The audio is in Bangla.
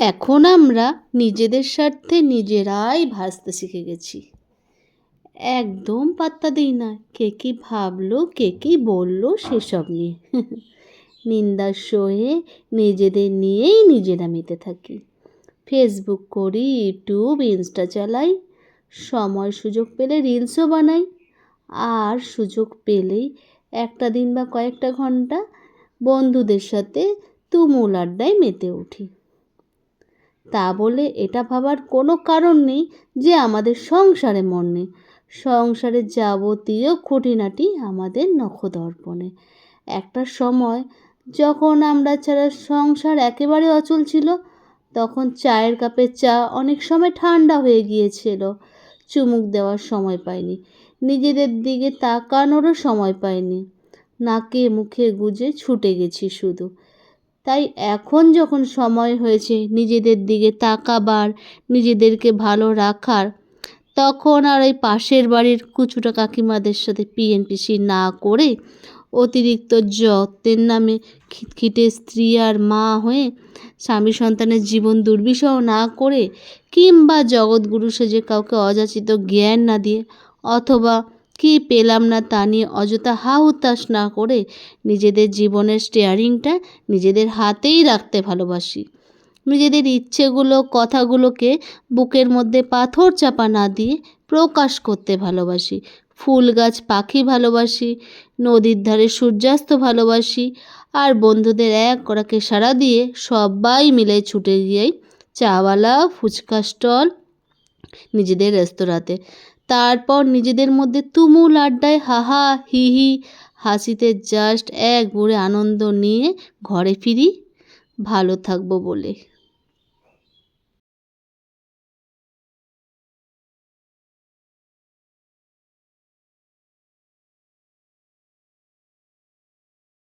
এখন আমরা নিজেদের স্বার্থে নিজেরাই ভাসতে শিখে গেছি। একদম পাত্তা দিই না, কে কী ভাবলো, কে কী বলল সেসব নিয়ে। নিন্দার সয়ে নিজেদের নিয়েই নিজেরা মেতে থাকি। ফেসবুক করি ইউটিউব ইনস্টা চালাই, সময় সুযোগ পেলে রিলসও বানাই, আর সুযোগ পেলেই একটা দিন বা কয়েকটা ঘণ্টা বন্ধুদের সাথে তুমুল আড্ডায় মেতে উঠি। তা বলে এটা ভাবার কোনো কারণ নেই যে আমাদের সংসারে মন নেই। সংসারের যাবতীয় খুঁটিনাটি আমাদের নখদর্পণে। একটা সময় যখন আমরা ছাড়া সংসার একেবারে অচল ছিল, তখন চায়ের কাপে চা অনেক সময় ঠান্ডা হয়ে গিয়েছিল। চুমুক দেওয়ার সময় পাইনি। নিজেদের দিকে তাকানোরও সময় পাইনি। নাকে মুখে গুজে ছুটে গেছি শুধু। তাই এখন যখন সময় হয়েছে নিজেদের দিকে তাকাবার, নিজেদেরকে ভালো রাখার, তখন আর ওই পাশের বাড়ির কুচুটা কাকিমাদের সাথে পিএনপিসি না করে অতিরিক্ত যত্নের নামে খিটখিটে স্ত্রী আর মা হয়ে স্বামী সন্তানের জীবন দুর্বিষহ না করে কিংবা জগৎগুরু সেজে কাউকে অযাচিত জ্ঞান না দিয়ে অথবা কি পেলাম না তা নিয়ে অযথা হা না করে নিজেদের জীবনের স্টেয়ারিংটা নিজেদের হাতেই রাখতে ভালোবাসি। নিজেদের ইচ্ছেগুলো, কথাগুলোকে বুকের মধ্যে পাথর চাপা না দিয়ে প্রকাশ করতে ভালোবাসি। ফুল গাছ, পাখি ভালোবাসি, নদীর ধারে সূর্যাস্ত ভালোবাসি আর বন্ধুদের এক করাকে সাড়া দিয়ে সবাই মিলে ছুটে গিয়েই চাওয়ালা ফুচকা স্টল নিজেদের রেস্তোরাঁতে। তারপর নিজেদের মধ্যে তুমুল আড্ডায় হাহা হি হি হাসিতে জাস্ট এক ভরে আনন্দ নিয়ে ঘরে ফিরি। ভালো থাকব বলে।